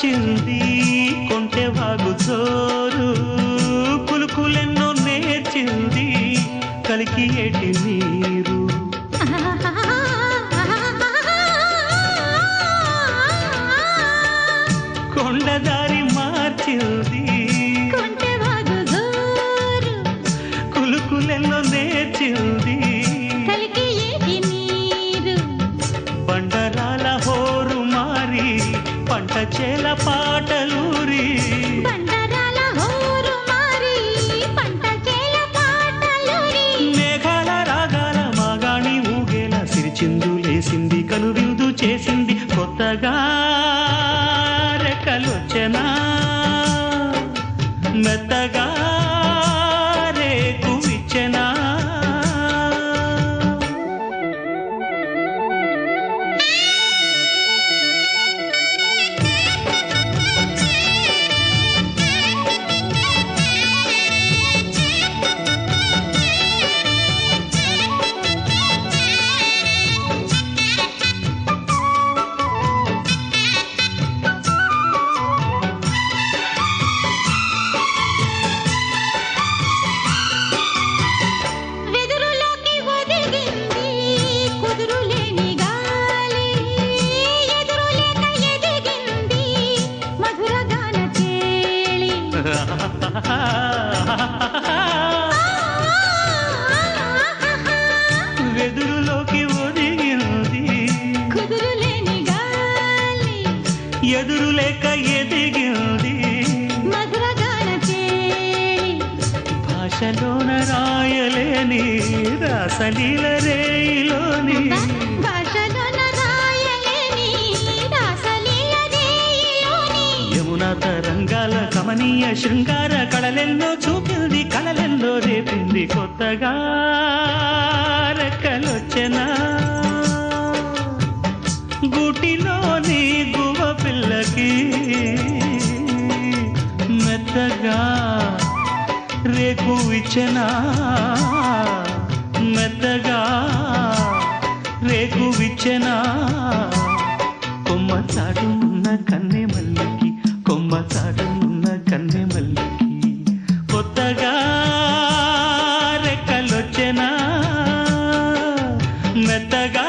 వచ్చింది కొంటే వాగు జోరు పులుకులెన్నో నేర్చింది కలికి ఏటి నీరు. కొండదారి మార్చింది చేల పాటలూరి. మేఘాల రాగాల మాగాణి ఊగేల సిరిచిందు లేసింది కనువిందు చేసింది కొత్తగా రెక్కలొచ్చెనా. మెత్తగా ఎదురులేక ఎదిగింది. మధుర గాన కేళి భాషలోన రాయలేని రాసలీల రేయిలోని. యమున తరంగాల కమనీయ శృంగార కళలెన్నో చూపింది కళలెన్నో రేపింది కొత్తగా. మెత్తగా రేపు విచ్చనా మెత్తగా రేపు విచ్చనా కొమ్మ చాటున్న కన్నె మల్లికి కొమ్మ చాటున్న కన్నె మల్లికి. కొత్తగా రెక్కలొచ్చిన? మెత్తగా